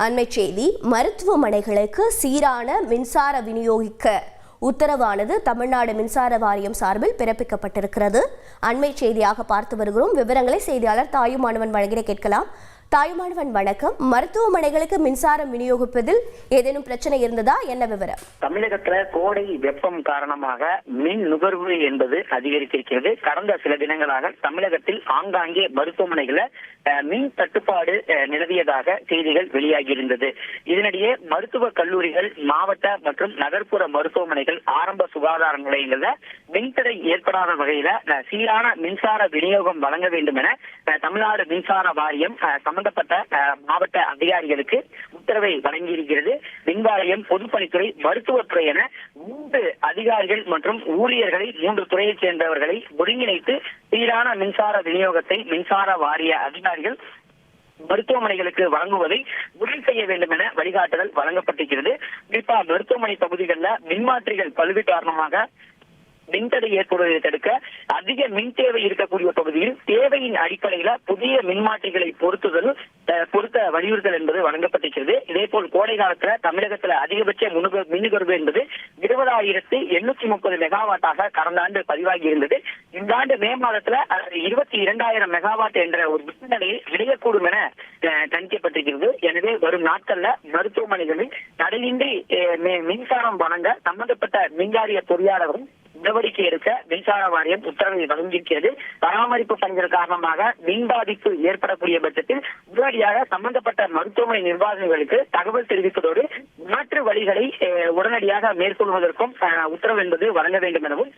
அண்மை செய்தி மருத்துவமனைகளுக்கு சீரான மின்சார விநியோகிக்க. உத்தரவானது தமிழ்நாடு மின்சார வாரியம் சார்பில் பிறப்பிக்கப்பட்டிருக்கிறது. அண்மை செய்தியாக பார்த்து வருகிறோம். விவரங்களை செய்தியாளர் தாயுமானவன் வழங்கிட கேட்கலாம். தாயுமானவன் வணக்கம். மருத்துவமனைகளுக்கு மின்சாரம் விநியோகிப்பதில் ஏதேனும் பிரச்சனை இருந்ததா? என்ன விவரம்? தமிழகத்துல கோடை வெப்பம் காரணமாக மின் நுகர்வு என்பது அதிகரித்திருக்கிறது. கடந்த சில தினங்களாக தமிழகத்தில் ஆங்காங்கே மருத்துவமனைகள மின் தட்டுப்பாடு நிலவியதாக செய்திகள் வெளியாகியிருந்தது. இதனிடையே மருத்துவ கல்லூரிகள் மாவட்ட மற்றும் நகர்ப்புற மருத்துவமனைகள் ஆரம்ப சுகாதார நிலையங்கள்ல மின்தடை ஏற்படாத வகையில சீரான மின்சார விநியோகம் வழங்க வேண்டும் என தமிழ்நாடு மின்சார வாரியம் தமிழ் சம்பந்தப்பட்ட மாவட்ட அதிகாரிகளுக்கு உத்தரவை வழங்கியிருக்கிறது. மின்வாரியம் பொதுப்பணித்துறை மருத்துவத்துறை என மூன்று அதிகாரிகள் மற்றும் ஊழியர்களை மூன்று துறையைச் சேர்ந்தவர்களை ஒருங்கிணைத்து சீரான மின்சார விநியோகத்தை மின்சார வாரிய அதிகாரிகள் மருத்துவமனைகளுக்கு வழங்குவதை உறுதி செய்ய வேண்டும் என வழிகாட்டுதல் வழங்கப்பட்டிருக்கிறது. குறிப்பா மருத்துவமனை பகுதிகளில் மின்மாற்றிகள் பழுது காரணமாக மின்தடை ஏற்படுவதை தடுக்க அதிக மின் தேவை இருக்கக்கூடிய பகுதியில் தேவையின் அடிப்படையில புதிய மின்மாற்றிகளை பொருத்துதல் பொருத்த வலியுறுத்தல் என்பது வழங்கப்பட்டிருக்கிறது. இதே போல் கோடை காலத்துல தமிழகத்துல அதிகபட்ச மின்னுகர்வு என்பது இருபதாயிரத்தி எண்ணூத்தி முப்பது மெகாவாட்டாக கடந்த ஆண்டு பதிவாகி இருந்தது. இந்த ஆண்டு மே மாதத்துல அது இருபத்தி இரண்டாயிரம் மெகாவாட் என்ற ஒரு விற்பனையை விளையக்கூடும் என அஹ், கணிக்கப்பட்டிருக்கிறது எனவே வரும் நாட்கள்ல மருத்துவமனைகளில் தடையின்றி அஹ், மின்சாரம் வழங்க சம்பந்தப்பட்ட மின்காரிய பொறியாளரும் மின்சார வாரியம் உத்தரவை வழங்கியிருக்கிறது. பராமரிப்பு பணிகள் காரணமாக மின் பாதிப்பு ஏற்படக்கூடிய பட்சத்தில் உடனடியாக சம்பந்தப்பட்ட மருத்துவமனை நிர்வாகங்களுக்கு தகவல் தெரிவிப்பதோடு மாற்று வழிகளை அஹ், உடனடியாக மேற்கொள்வதற்கும் அஹ், உத்தரவு என்பது வழங்க வேண்டும் எனவும்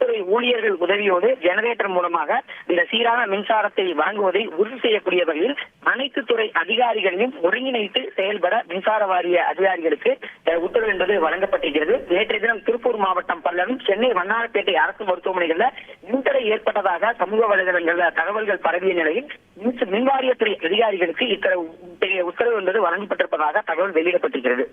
துறை ஊழியர்கள் உதவியோடு ஜெனரேட்டர் மூலமாக இந்த சீரான மின்சாரத்தை வழங்குவதை உறுதி செய்யக்கூடிய வகையில் அனைத்து துறை அதிகாரிகளையும் ஒருங்கிணைத்து செயல்பட மின்சார வாரிய அதிகாரிகளுக்கு அஹ், உத்தரவு என்பது வழங்கப்பட்டிருக்கிறது. நேற்றைய தினம் திருப்பூர் மாவட்டம் பல்லடம் சென்னை வண்ணாரப்பேட்டை அரசு மருத்துவமனைகளில் மின்தடை ஏற்பட்டதாக சமூக வலைதளங்களில் தகவல்கள் பரவிய நிலையில் மின்வாரியத்துறை அதிகாரிகளுக்கு இத்தகைய உத்தரவு என்பது வழங்கப்பட்டிருப்பதாக தகவல் வெளியிடப்பட்டிருக்கிறது.